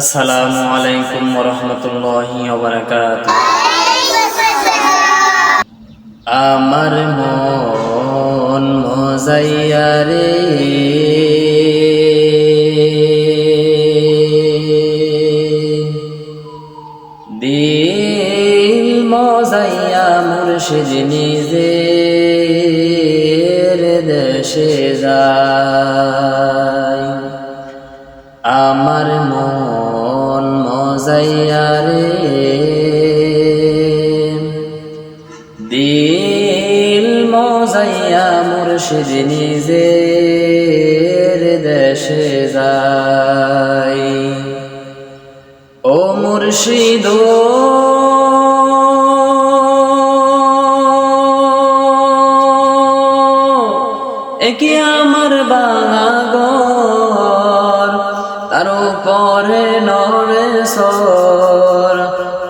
আসসালামু আলাইকুম রহমতুল্লাহি আমার মন মজাইয়া রে। দিল মজাইয়া মুর্শিদ নিজের দেশে যায়। আমার মন মজাইয়া রে। দিল মজাইয়া মুর্শিদ নিজের দেশে যায়। ও মুর্শিদ একে আমার বাগাগর তার উপরে নড়ে সর।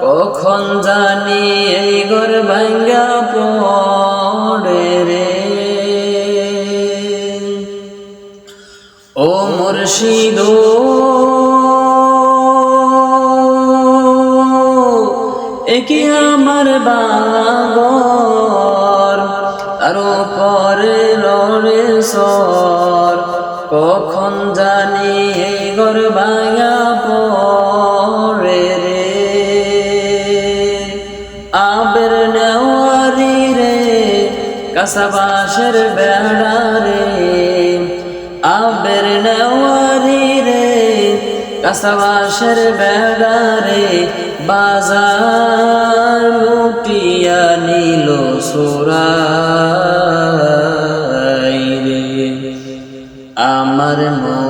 কখন জানি এই গর ভাঙ্গা পড়ে রে। ও মুর্শিদ একে আমার বাগর? তার পরে লড়ে সর। কখন জানি এই গর ভাঙা পড়ে রে। আবের নেওয়ারি রে কাসাবাসের বেড়া রে। আবের নেওয়ারি রে কাসাবাসের বেড়া রে। বাজার লুটিয়া নিল সুরাই রে। আমার মন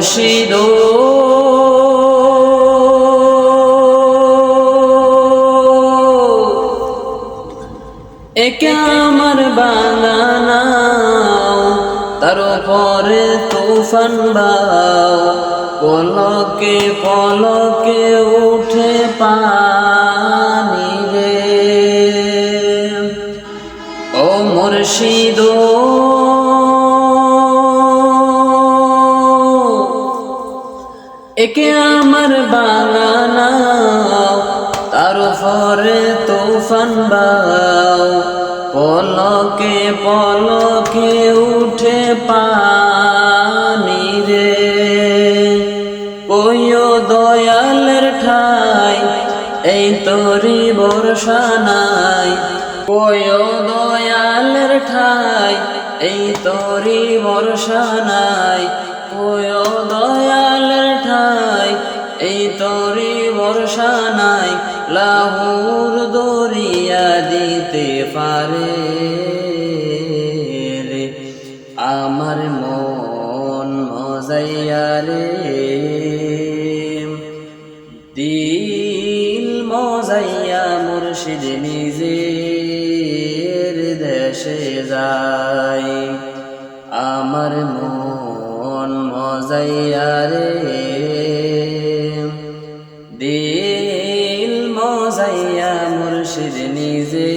মুর্শিদ একে আমার বানানাও তার পরে তুফান বাও পলকে পলকে উঠে পানি রে। ও মুর্শিদ একে আমার বানানাও তার পরে তুফান বাও। পলকে পলকে উঠে পানি রে। কইও দয়ালের ঠাই, এই তরি বর্ষা নাই কইও দয়ালের ঠাই, এই তরি বর্ষা নাই কইও দয়ালের বর্ষা নাই, লাহুর দরিয়া দিতে পারে আমার মন মজাইয়া রে। দিল মজাইয়া মুর্শিদ নিজের দেশে যায়। আমার মন মজাইয়া নিজে